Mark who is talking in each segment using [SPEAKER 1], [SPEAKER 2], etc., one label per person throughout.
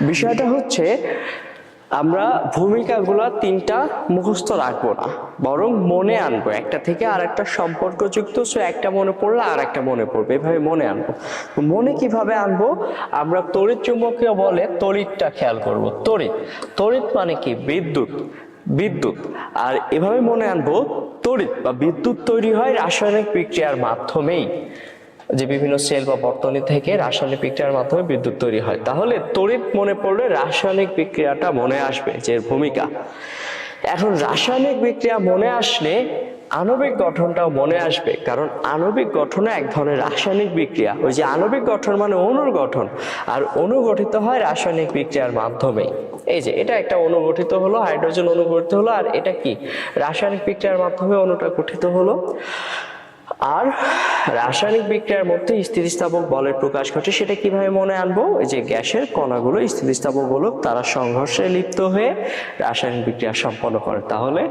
[SPEAKER 1] বিষয়টা হচ্ছে, আমরা ভূমিকাগুলো তিনটা মুখস্থ রাখব না, বরং মনে আনব, একটা থেকে আর একটা সম্পর্কযুক্ত, সো একটা মনে পড়লে আর একটা মনে পড়বে, এভাবে মনে আনব। মনে কীভাবে আনব? আমরা তড়িৎ চুম্বকীয় বলে তড়িৎটা খেয়াল করব, তড়িৎ। তড়িৎ মানে কি? বিদ্যুৎ বিদ্যুৎ। আর এভাবে মনে আনব, তড়িৎ বা বিদ্যুৎ তৈরি হয় রাসায়নিক বিক্রিয়ার মাধ্যমেই। যে বিভিন্ন সেল বা বর্তনী থেকে রাসায়নিক বিক্রিয়ার মাধ্যমে বিদ্যুৎ তৈরি হয়। তাহলে তড়িৎ মনে পড়লে রাসায়নিক বিক্রিয়াটা মনে আসবে, যে ভূমিকা। এখন রাসায়নিক বিক্রিয়া মনে আসলে আণবিক গঠনটাও মনে আসবে, কারণ আণবিক গঠনে এক ধরনের রাসায়নিক বিক্রিয়া। ওই যে আণবিক গঠন মানে অণুর গঠন, আর অনুগঠিত হয় রাসায়নিক বিক্রিয়ার মাধ্যমেই। এই যে, এটা একটা অনুগঠিত হলো, হাইড্রোজেন অণু গঠিত হলো, আর এটা কি? রাসায়নিক বিক্রিয়ার মাধ্যমে অণুটা গঠিত হলো। আর রাসায়নিক বিক্রিয়ার মধ্যে স্থিতিস্থাপক বলের প্রকাশ ঘটে, সেটা কীভাবে মনে আনব? যে গ্যাসের কণাগুলো স্থিতিস্থাপক গোলক তারা সংঘর্ষে লিপ্ত হয়ে রাসায়নিক বিক্রিয়া সম্পন্ন করে। তাহলে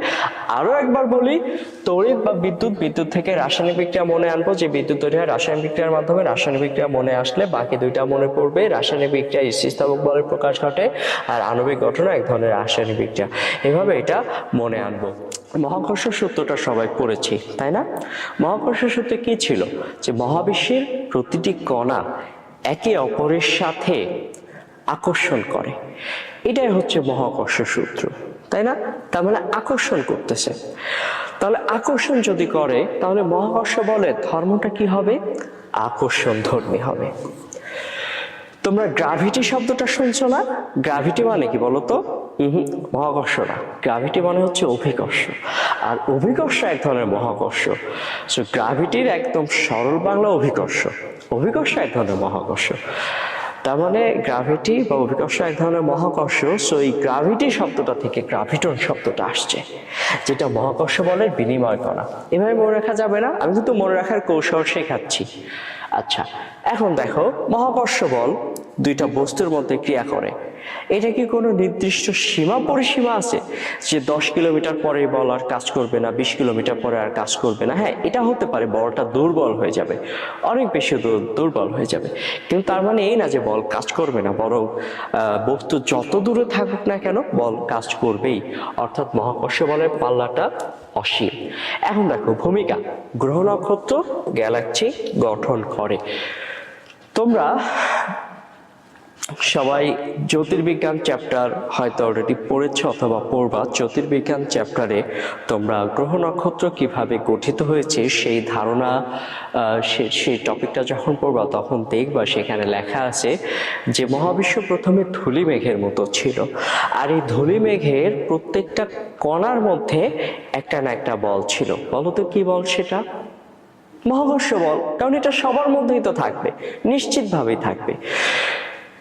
[SPEAKER 1] আরও একবার বলি, তড়িৎ বা বিদ্যুৎ বিদ্যুৎ থেকে রাসায়নিক বিক্রিয়া মনে আনব, যে বিদ্যুৎ তৈরি হয় রাসায়নিক বিক্রিয়ার মাধ্যমে। রাসায়নিক বিক্রিয়া মনে আসলে বাকি দুইটা মনে পড়বে। রাসায়নিক বিক্রিয়া স্থিতিস্থাপক বলের প্রকাশ ঘটে আর আণবিক গঠন এক ধরনের রাসায়নিক বিক্রিয়া। এভাবে এটা মনে আনব। মহাকর্ষ সূত্রটা সবাই পড়েছি, তাই না? মহাকর্ষ সূত্রে কি ছিল? যে মহাবিশ্বের প্রতিটি কণা একে অপরের সাথে আকর্ষণ করে। এটাই হচ্ছে মহাকর্ষ সূত্র, তাই না? তার মানে আকর্ষণ করতেছে। তাহলে আকর্ষণ যদি করে, তাহলে মহাকর্ষ বলে ধর্মটা কি হবে? আকর্ষণ ধর্মী হবে। তোমরা গ্রাভিটি শব্দটা শুনছো না? গ্রাভিটি মানে কি বলতো? মহাকর্ষ না গ্রাভিটি মানে হচ্ছে অভিকর্ষ। আর অভিকর্ষ এক ধরনের মহাকর্ষ। সো গ্রাভিটির একদম সরল বাংলা অভিকর্ষ। অভিকর্ষ এক ধরনের মহাকর্ষ। তার মানে গ্রাভিটি বা অভিকর্ষ এক ধরনের মহাকর্ষ সো এই গ্রাভিটি শব্দটা থেকে গ্রাভিটন শব্দটা আসছে, যেটা মহাকর্ষ বলের বিনিময় করা। এভাবে মনে রাখা যাবে না? আমি কিন্তু মনে রাখার কৌশল শেখাচ্ছি। আচ্ছা এখন দেখো, মহাকর্ষ বল দুইটা বস্তুর মধ্যে ক্রিয়া করে। এটা কি কোনো নির্দিষ্ট সীমা পরিসীমা আছে? যে দশ কিলোমিটার পরে বল আর কাজ করবে না, বিশ কিলোমিটার পরে আর কাজ করবে না। হ্যাঁ এটা হতে পারে, বলটা দুর্বল হয়ে যাবে। অনেক বেশি দূর- দুর্বল হয়ে যাবে। কিন্তু তার মানে এই না যে বল কাজ করবে না, বরং বস্তু যত দূরে থাকুক না কেন, বল কাজ করবেই। অর্থাৎ মহাকর্ষ বলের পাল্লাটা অসীম। এখন দেখো, ভূমিকা। গ্রহ নক্ষত্র, গ্যালাক্সি গঠন করে। তোমরা সবাই জ্যোতির্বিজ্ঞান চ্যাপ্টার হয়তো অলরেডি পড়েছ অথবা পড়বা। জ্যোতির্বিজ্ঞান চ্যাপ্টারে তোমরা গ্রহ নক্ষত্র কীভাবে গঠিত হয়েছে, সেই ধারণা সেই টপিকটা যখন পড়বা তখন দেখবা সেখানে লেখা আছে যে মহাবিশ্ব প্রথমে ধুলি মেঘের মতো ছিল। আর এই ধুলি মেঘের প্রত্যেকটা কণার মধ্যে একটা না একটা বল ছিল। বলো তো কি বল সেটা? মহাকর্ষ বল, কারণ এটা সবার মধ্যেই তো থাকবে, নিশ্চিতভাবেই থাকবে।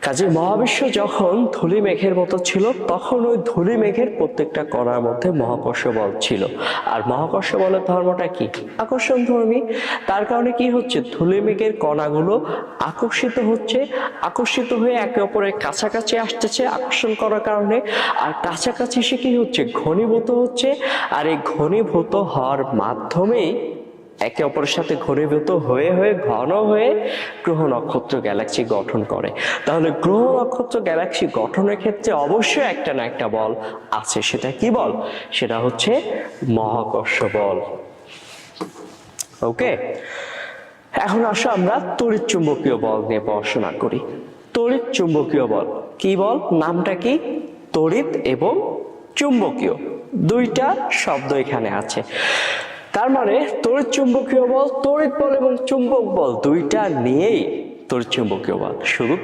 [SPEAKER 1] কাজে মহাবিশ্ব যখন ধুলি মেঘের মতো ছিল, তখন ওই ধুলি মেঘের প্রত্যেকটা কণার মধ্যে মহাকর্ষ বল ছিল। আর মহাকর্ষ বলের ধর্মটা কি? আকর্ষণ ধর্মী। তার কারণে কি হচ্ছে? ধুলি মেঘের কণাগুলো আকর্ষিত হচ্ছে, আকর্ষিত হয়ে একে অপরের কাছাকাছি আসতেছে আকর্ষণ করার কারণে। আর কাছাকাছি সে কি হচ্ছে? ঘনীভূত হচ্ছে। আর এই ঘনীভূত হওয়ার মাধ্যমেই একে অপরের সাথে ঘনীভূত হয়ে হয়ে, ঘন হয়ে গ্রহ নক্ষত্র গ্যালাক্সি গঠন করে। তাহলে গ্রহ নক্ষত্র গ্যালাক্সি গঠনের ক্ষেত্রে অবশ্যই একটা না একটা বল আছে। সেটা কি বল? সেটা হচ্ছে মহাকর্ষ বল। ওকে এখন আসো আমরা তড়িৎ চুম্বকীয় বল নিয়ে পড়াশোনা করি। তড়িৎ চুম্বকীয় বল কি বল? নামটা কি? তড়িৎ এবং চুম্বকীয়। দুইটা শব্দ এখানে আছে। তার মানে তড়িৎ চুম্বকীয় বল তড়িৎ বল এবং চুম্বক বল দুইটা নিয়েই তড়িৎ চুম্বকীয় বল। শুধু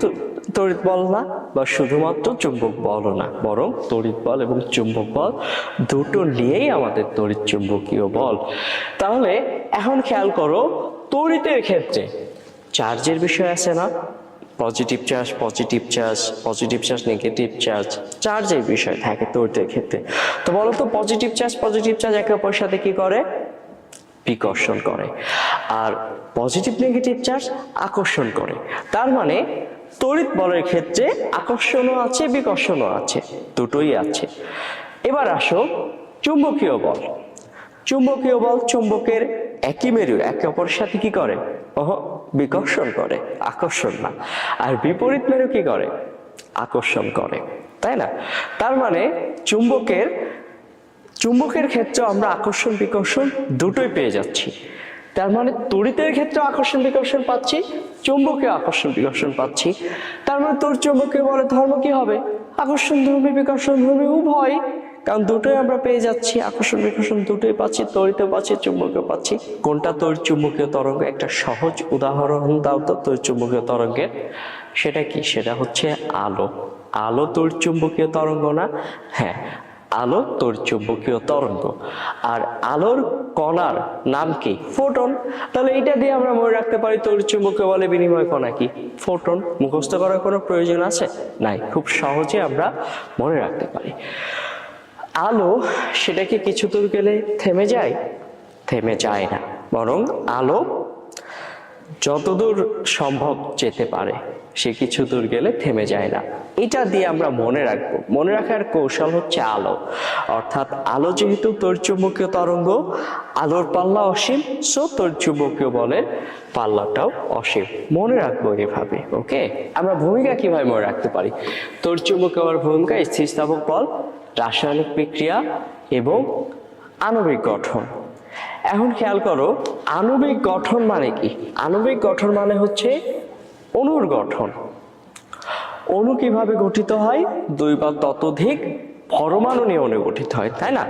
[SPEAKER 1] তড়িৎ বল না বা শুধুমাত্র চুম্বক বলও না, বরং তড়িৎ বল এবং চুম্বক বল দুটো নিয়েই আমাদের তড়িৎ চুম্বকীয় বল। তাহলে এখন খেয়াল করো তড়িতের ক্ষেত্রে চার্জের বিষয় আছে না? Positive charge positive charge positive charge negative charge চার্জের বিষয় থাকে তড়িতের ক্ষেত্রে। তো বলো তো পজিটিভ চার্জ পজিটিভ চার্জ একে অপরের সাথে কি করে? বিকর্ষণ করে। আর পজিটিভ নেগেটিভ চার্জ আকর্ষণ করে। তার মানে তড়িৎ বলের ক্ষেত্রে আকর্ষণও আছে, বিকর্ষণও আছে, দুটোই আছে। এবার আসো চুম্বকীয় বল। চুম্বকীয় বল চুম্বকের একই মেরু, একে অপরের সাথে কি করে? ওহ, বিকর্ষণ করে, আকর্ষণ না। আর বিপরীত মেরু কি করে? আকর্ষণ করে, তাই না? তার মানে চুম্বকের চুম্বকের ক্ষেত্রে আমরা আকর্ষণ, বিকর্ষণ দুটোই পেয়ে যাচ্ছি। তার মানে তড়িতের ক্ষেত্রে আকর্ষণ, বিকর্ষণ পাচ্ছি চুম্বকীয় আকর্ষণ, বিকর্ষণ পাচ্ছি। তার মানে তোর চুম্বকে বলে ধর্ম কি হবে? আকর্ষণ ধর্মী বিকর্ষণ ধর্মী উভয়। কারণ দুটোই আমরা পেয়ে যাচ্ছি, আকর্ষণ, বিকর্ষণ দুটোই পাচ্ছি, তড়িতেও পাচ্ছি চুম্বকীয় পাচ্ছি। কোনটা তোর চুম্বকীয় তরঙ্গ? একটা সহজ উদাহরণ দাও তো তোর চুম্বকীয় তরঙ্গের। সেটা কি? সেটা হচ্ছে আলো। আলো তোর চুম্বকীয় তরঙ্গ না? হ্যাঁ আলো তোর চুম্বকীয় তরঙ্গ। আর আলোর কণার নাম কি? ফোটন। তাহলে এটা দিয়ে আমরা মনে রাখতে পারি তোর চুম্বকীয় বলে বিনিময় কণা কি? ফোটন। মুখস্থ করার কোনো প্রয়োজন আছে? নাই। খুব সহজে আমরা মনে রাখতে পারি। আলো সেটাকে কিছু দূর গেলে থেমে যায়? থেমে যায় না। বরং আলো যতদূর সম্ভব যেতে পারে, সে কিছু দূর গেলে থেমে যায় না। এটা দিয়ে আমরা মনে রাখব, মনে রাখার কৌশল হচ্ছে আলো। অর্থাৎ আলো যেহেতু তোর চুম্বকীয় তরঙ্গ, আলোর পাল্লা অসীম সো তোর চুম্বকীয় বলের পাল্লাটাও অসীম। মনে রাখব এভাবে, ওকে? আমরা ভূমিকা কীভাবে মনে রাখতে পারি? তোর চুম্বকীয় ভূমিকা স্থিতিস্থাপক বল, রাসায়নিক বিক্রিয়া এবং আণবিক গঠন। এখন খেয়াল করো, আণবিক গঠন মানে কি? আণবিক গঠন মানে হচ্ছে অণুর গঠন। অণু কীভাবে গঠিত হয়? দুই বা ততোধিক পরমাণু নিয়ে অণু গঠিত হয়, তাই না?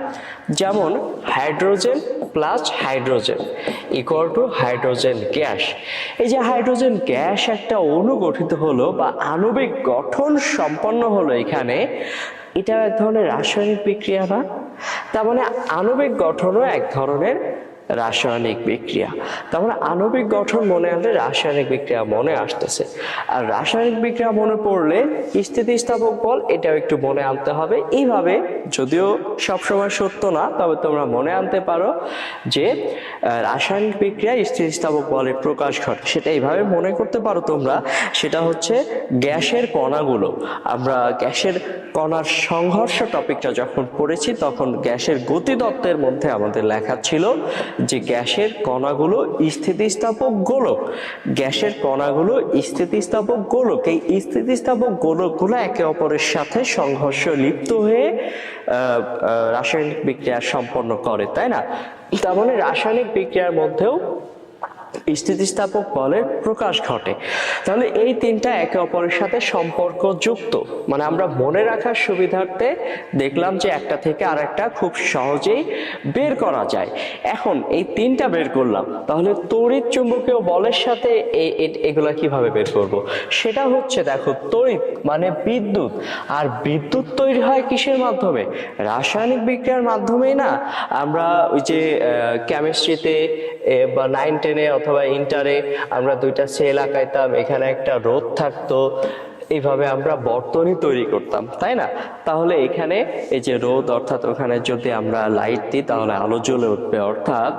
[SPEAKER 1] যেমন hydrogen plus hydrogen equal to hydrogen gas. এই যে হাইড্রোজেন গ্যাস একটা অণু গঠিত হলো বা আণবিক গঠন সম্পন্ন হলো এখানে, এটা এক ধরনের রাসায়নিক বিক্রিয়া না? তার মানে আণবিক গঠনও এক ধরনের রাসায়নিক বিক্রিয়া। তার মানে আণবিক গঠন মনে আনলে রাসায়নিক বিক্রিয়া মনে আসতেছে। আর রাসায়নিক বিক্রিয়া মনে পড়লে স্থিতিস্থাপক বল এটাও একটু মনে আনতে হবে। এইভাবে যদিও সবসময় সত্য না, তবে তোমরা মনে আনতে পারো যে রাসায়নিক বিক্রিয়া স্থিতিস্থাপক বলের প্রকাশ ঘটে। সেটা এইভাবে মনে করতে পারো তোমরা। সেটা হচ্ছে গ্যাসের কণাগুলো। আমরা গ্যাসের কণার সংঘর্ষ টপিকটা যখন পড়েছি, তখন গ্যাসের গতি গতিতত্ত্বের মধ্যে আমাদের লেখা ছিল যে গ্যাসের কণাগুলো স্থিতিস্থাপক গোলক, গ্যাসের কণাগুলো স্থিতিস্থাপক গোলক, এই স্থিতিস্থাপক গোলকগুলো একে অপরের সাথে সংঘর্ষ লিপ্ত হয়ে রাসায়নিক বিক্রিয়া সম্পন্ন করে, তাই না? তার মানে রাসায়নিক বিক্রিয়ার মধ্যেও স্থিতিস্থাপক বলের প্রকাশ ঘটে। তাহলে এই তিনটা একে অপরের সাথে সম্পর্কযুক্ত। মানে আমরা মনে রাখার সুবিধার্থে দেখলাম যে একটা থেকে আরেকটা খুব সহজেই বের করা যায়। এখন এই তিনটা বের করলাম। তাহলে তড়িৎ চুম্বকীয় বলের সাথে এগুলা কীভাবে বের করব? সেটা হচ্ছে দেখো তড়িৎ মানে বিদ্যুৎ। আর বিদ্যুৎ তৈরি হয় কিসের মাধ্যমে? রাসায়নিক বিক্রিয়ার মাধ্যমেই না? আমরা ওই যে কেমিস্ট্রিতে বা নাইন টেনে অথবা ইন্টারে আমরা দুইটা সেল আঁকাইতাম এখানে একটা রোদ থাকতো এইভাবে আমরা বর্তনী তৈরি করতাম, তাই না? তাহলে এখানে এই যে রোদ অর্থাৎ ওখানে যদি আমরা লাইট দিই, তাহলে আলো জ্বলে উঠবে। অর্থাৎ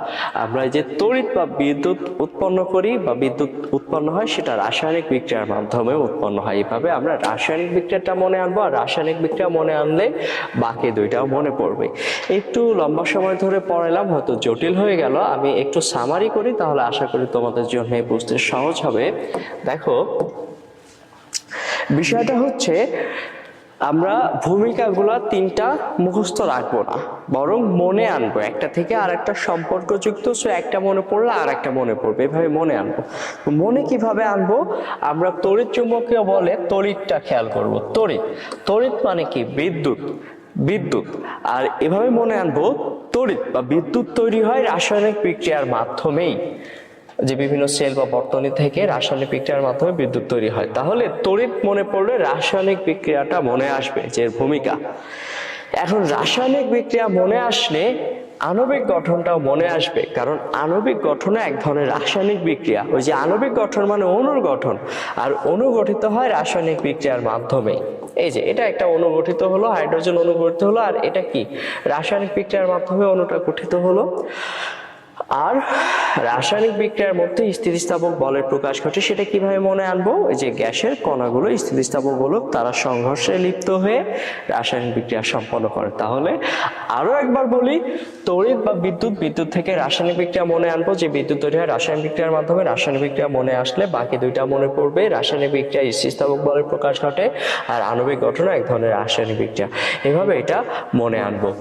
[SPEAKER 1] আমরা যে তড়িৎ বা বিদ্যুৎ উৎপন্ন করি বা বিদ্যুৎ উৎপন্ন হয়, সেটা রাসায়নিক বিক্রিয়ার মাধ্যমে উৎপন্ন হয়। এইভাবে আমরা রাসায়নিক বিক্রিয়াটা মনে আনব, আর রাসায়নিক বিক্রিয়া মনে আনলে বাকি দুইটাও মনে পড়বে। একটু লম্বা সময় ধরে পড়ালাম হয়তো জটিল হয়ে গেল। আমি একটু সামারি করি, তাহলে আশা করি তোমাদের জন্য বুঝতে সহজ হবে। দেখো বিষয়টা হচ্ছে আমরা ভূমিকাগুলো তিনটা মুখস্থ রাখব না, বরং মনে আনব, একটা থেকে আর একটা সম্পর্কযুক্ত, সো একটা মনে পড়লে আর একটা মনে পড়বে, এভাবে মনে আনব। মনে কীভাবে আনব? আমরা তড়িৎ চুম্বকীয় বলে তড়িৎটা খেয়াল করব, তড়িৎ। তড়িৎ মানে কি? বিদ্যুৎ বিদ্যুৎ। আর এভাবে মনে আনব, তড়িৎ বা বিদ্যুৎ তৈরি হয় রাসায়নিক বিক্রিয়ার মাধ্যমেই। যে বিভিন্ন সেল বা বর্তনী থেকে রাসায়নিক বিক্রিয়ার মাধ্যমে বিদ্যুৎ তৈরি হয়। তাহলে তড়িৎ মনে পড়লে রাসায়নিক বিক্রিয়াটা মনে আসবে, যে ভূমিকা। এখন রাসায়নিক বিক্রিয়া মনে আসলে আণবিক গঠনটাও মনে আসবে, কারণ আণবিক গঠনে এক ধরনের রাসায়নিক বিক্রিয়া। ওই যে আণবিক গঠন মানে অণুর গঠন, আর অনুগঠিত হয় রাসায়নিক বিক্রিয়ার মাধ্যমে এই যে, এটা একটা অনুগঠিত হলো, হাইড্রোজেন অনুগঠিত হলো, আর এটা কি? রাসায়নিক বিক্রিয়ার মাধ্যমে অণুটা গঠিত হলো। আর রাসায়নিক বিক্রিয়ার মধ্যে স্থিতিস্থাপক বলের প্রকাশ ঘটে, সেটা কীভাবে মনে আনব? যে গ্যাসের কণাগুলো স্থিতিস্থাপক বলক, তারা সংঘর্ষে লিপ্ত হয়ে রাসায়নিক বিক্রিয়া সম্পন্ন করে। তাহলে আরও একবার বলি, তড়িৎ বা বিদ্যুৎ বিদ্যুৎ থেকে রাসায়নিক বিক্রিয়া মনে আনব। যে বিদ্যুৎ তৈরি হয় রাসায়নিক বিক্রিয়ার মাধ্যমে, রাসায়নিক বিক্রিয়া মনে আসলে বাকি দুইটা মনে পড়বে। রাসায়নিক বিক্রিয়া স্থিতিস্থাপক বলের প্রকাশ ঘটে আর আণবিক গঠন এক ধরনের রাসায়নিক বিক্রিয়া। এভাবে এটা মনে আনব।